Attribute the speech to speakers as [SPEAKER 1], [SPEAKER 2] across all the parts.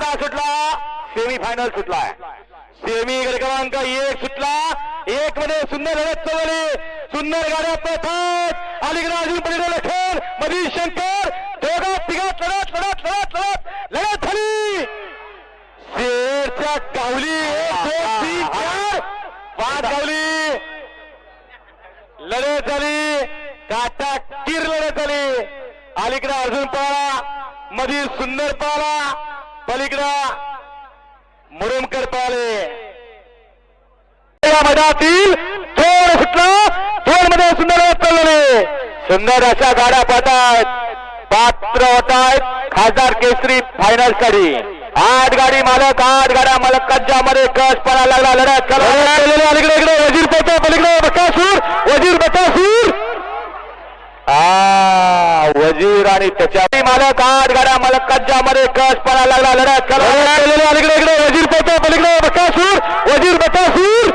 [SPEAKER 1] गाडा सुटला semi final सुटलाय semi क्रमांक एक सुटला. एक मध्ये सुंदर लढत चालवली सुंदर गाड्या पळतात. अलीकडे अजून पलीकडे लखेल. मधी शंकर. दोघा तिघात लढत लढत लढत लढत लढत झाली शेरच्या कावली. एक दोन तीन चार. पाच गावली. लढत झाली. काटा किर लढत झाली. अलीकडे अर्जुन पळाला. मधी सुंदर पळाला. पलीकडं. मुरुमकर पळाले या मैदानातील थोड सुटला थोडमध्ये सुंदर लढत सुंदर अशा गाड्या पाहतायत. पात्र होत आहेत खासदार केसरी फायनलसाठी. आठ गाडी मालक आठ गाड्या मालकांच्या मध्ये कस पडायला लागला. लढ्यात चालवली अलीकडे इकडे वजीर पोहतो पलीकडे बकासूर वजीर बकासूर आ वजीर आणि त्याच्या मालक आठ गाड्या मालकमध्ये कस पडा लागला लढत चालवली अलीकडे इकडे वजीर पोहतो पलीकडे बकासूर वजीर बकासूर.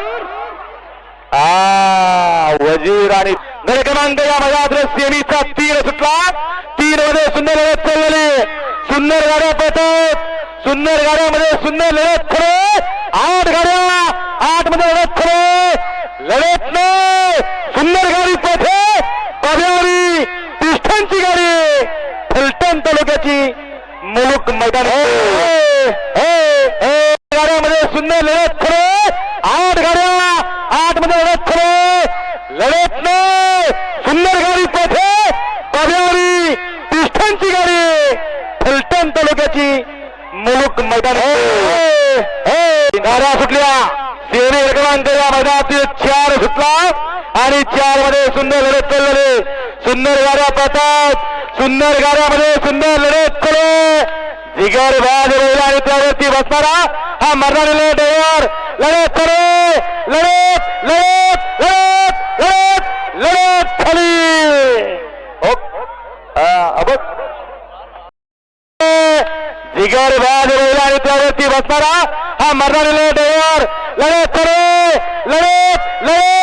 [SPEAKER 1] आ वजीर आणि गड क्रमांक या मैदानात सेमीचा तीन सुटला. तीन मध्ये सुंदर लढत चाललेली सुंदर गाड्या पळतात. सुंदर गाड्यामध्ये सुंदर लढत खरे. आठ गाड्या आठमध्ये लढत खरे लढत नाही सुंदर गाडी पथे पद्यावरी पिष्ठांची गाडी फलटण तालुक्याची मुलुक मैदान. गाड्यामध्ये सुंदर लढत खरे. आठ गाड्या आठमध्ये लढत खरे. लढत नाही. सुंदर गाडी पथे पद्यावरी पिष्ठांची गाडी. फलटण तालुक्याची मुलुक मैदान. गाड्या सुटल्या. सेमी क्रमांक या मैदानातील चार सुटला आणि चारमध्ये सुंदर लढत चाललेले. सुंदर गाड्या पाहतात सुंदर गाड्यामध्ये सुंदर लढत करू जिगर बाज राहिला आणि त्यावरती बसणारा हा मरणारे लढत ड्रायव्हर लढत चालू लढत लढत लढत लढत लढत खाली जिगर बाज राहिला आणि त्यावरती बसणारा हा मरणारे मर्दानी लढत ड्रायव्हर लढत लढत